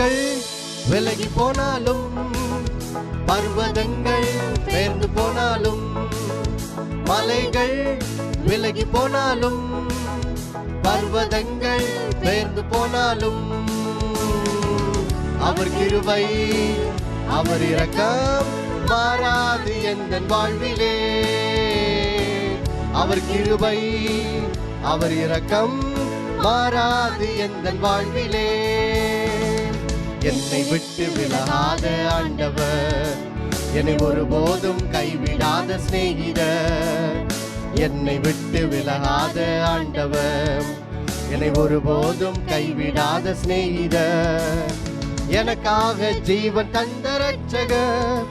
மலைகள் விலகி போனாலும் பர்வதங்கள் பெயர்ந்து போனாலும் மலைகள் விலகி போனாலும் பர்வதங்கள் பெயர்ந்து போனாலும் அவர் கிருவை அவர் இரக்கம் மாறாது எந்த வாழ்விலே. அவர் கிருபை அவர் இரக்கம் மாறாது எந்த வாழ்விலே. என்னை விட்டு விலகாத ஆண்டவர். என்னை ஒருபோதும் கைவிடாத சிநேகிதர். என்னை விட்டு விலகாத ஆண்டவர். என்னை ஒருபோதும் கைவிடாத சிநேகிதர். எனக்காக ஜீவன் தந்த ரட்சகர்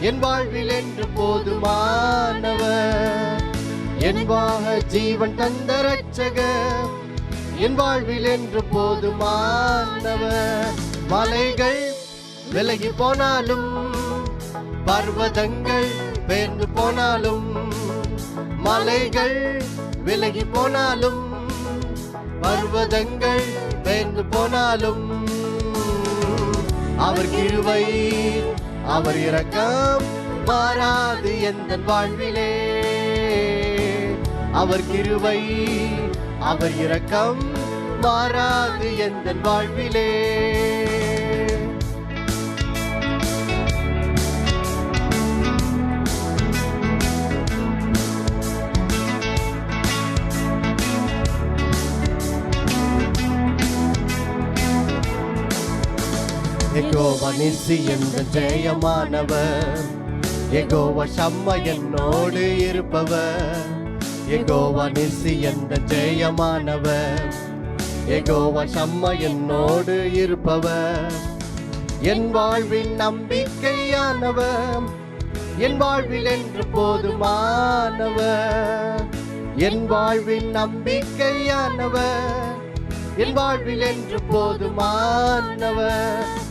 என் வாழ்வில் என்று போதுமானவர். என் வாக ஜீவன் தந்த ரட்சகர் என் வாழ்வில் என்று போதுமானவர். மலைகள் விலகி போனாலும் பர்வதங்கள் பேர்ந்து போனாலும் மலைகள் விலகி போனாலும் பர்வதங்கள் பேர்ந்து போனாலும் அவர் கிருபை அவர் இரக்கம் மாறாது எந்த வாழ்விலே. அவர் கிருவை அவர் இரக்கம் மாறாது எந்த வாழ்விலே. எகோவா நிசி என்ற ஜெயமானவர். எகோவா சம்ம என்னோடு இருப்பவர். எகோவா நிசி என்ற ஜெயமானவர். எகோவா சம்ம என்னோடு இருப்பவர். என் வாழ்வின் நம்பிக்கையானவர். என் வாழ்வில் என்று போதுமானவர். என் வாழ்வின் நம்பிக்கையானவர். என் வாழ்வில் என்று போதுமானவர்.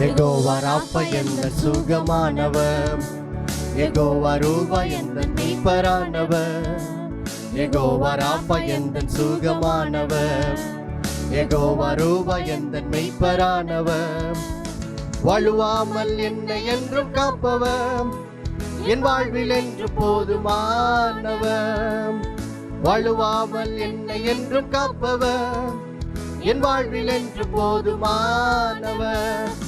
எகோவா ராப்ப எந்த சுகமானவர். எகோவா ரூபா எந்த மீட்பரானவர். எகோவா ராப்ப எந்த சுகமானவர். எகோவா ரூபா எந்த மெய்ப்பரானவர் வழுவாமல் என்னை என்றும் காப்பவர். என் வாழ்வில் என்று போதுமானவர். வழுவாமல் என்னை என்றும் காப்பவர். என் வாழ்வில் என்று போதுமானவர்.